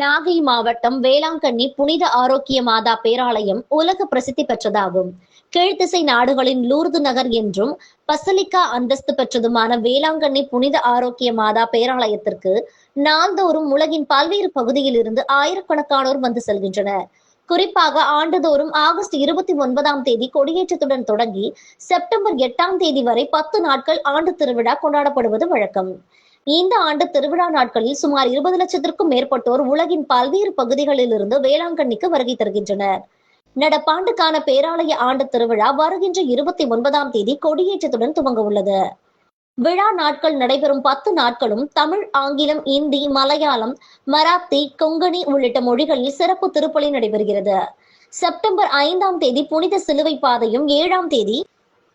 நாகை மாவட்டம் வேளாங்கண்ணி புனித ஆரோக்கிய மாதா பேராலயம் உலக பிரசித்தி பெற்றதாகும். கீழ்த்திசை நாடுகளின் லூர்து நகர் என்றும் பசலிக்கா அந்தஸ்து பெற்றதுமான வேளாங்கண்ணி புனித ஆரோக்கிய மாதா பேராலயத்திற்கு நாள்தோறும் உலகின் பல்வேறு பகுதியில் இருந்து ஆயிரக்கணக்கானோர் வந்து செல்கின்றனர். குறிப்பாக ஆண்டுதோறும் ஆகஸ்ட் இருபத்தி ஒன்பதாம் தேதி கொடியேற்றத்துடன் தொடங்கி செப்டம்பர் எட்டாம் தேதி வரை பத்து நாட்கள் ஆண்டு திருவிழா கொண்டாடப்படுவது வழக்கம். இந்த ஆண்டு திருவிழா நாட்களில் சுமார் இருபது லட்சத்திற்கும் மேற்பட்டோர் உலகின் பல்வேறு பகுதிகளில் இருந்து வேளாங்கண்ணிக்கு வருகை தருகின்றனர். நடப்பாண்டுக்கான பேராலய ஆண்டு திருவிழா வருகின்ற இருபத்தி ஒன்பதாம் தேதி கொடியேற்றத்துடன் துவங்க உள்ளது. விழா நாட்கள் நடைபெறும் பத்து நாட்களும் தமிழ் ஆங்கிலம் இந்தி மலையாளம் மராத்தி கொங்கணி உள்ளிட்ட மொழிகளில் சிறப்பு திருப்பலி நடைபெறுகிறது. செப்டம்பர் ஐந்தாம் தேதி புனித சிலுவை பாதையும் ஏழாம் தேதி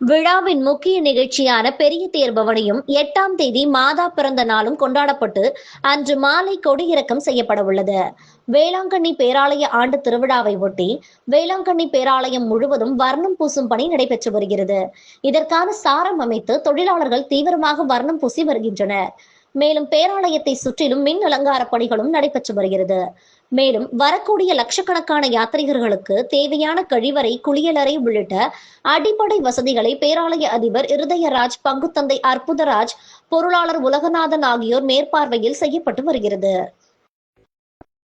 விழாவின் முக்கிய நிகழ்ச்சியான பெரிய தேர்பவனையும் எட்டாம் தேதி மாதா பிறந்த நாளும் கொண்டாடப்பட்டு அன்று மாலை கொடியிறக்கம் செய்யப்பட உள்ளது வேளாங்கண்ணி பேராலய ஆண்டு திருவிழாவை ஒட்டி வேளாங்கண்ணி பேராலயம் முழுவதும் வர்ணம் பூசும் பணி நடைபெற்று வருகிறது. இதற்கான சாரம் அமைத்து தொழிலாளர்கள் தீவிரமாக வர்ணம் பூசி வருகின்றனர். மேலும் பேராலயத்தை சுற்றிலும் மின் அலங்கார பணிகளும் நடைபெற்று வருகிறது. மேலும் வரக்கூடிய லட்சக்கணக்கான யாத்ரீகர்களுக்கு தேவையான கழிவறை குளியலறை உள்ளிட்ட அடிப்படை வசதிகளை பேராலய அதிபர் இருதயராஜ் பங்குத்தந்தை அற்புதராஜ் பொருளாளர் உலகநாதன் ஆகியோர் மேற்பார்வையில் செய்யப்பட்டு வருகிறது.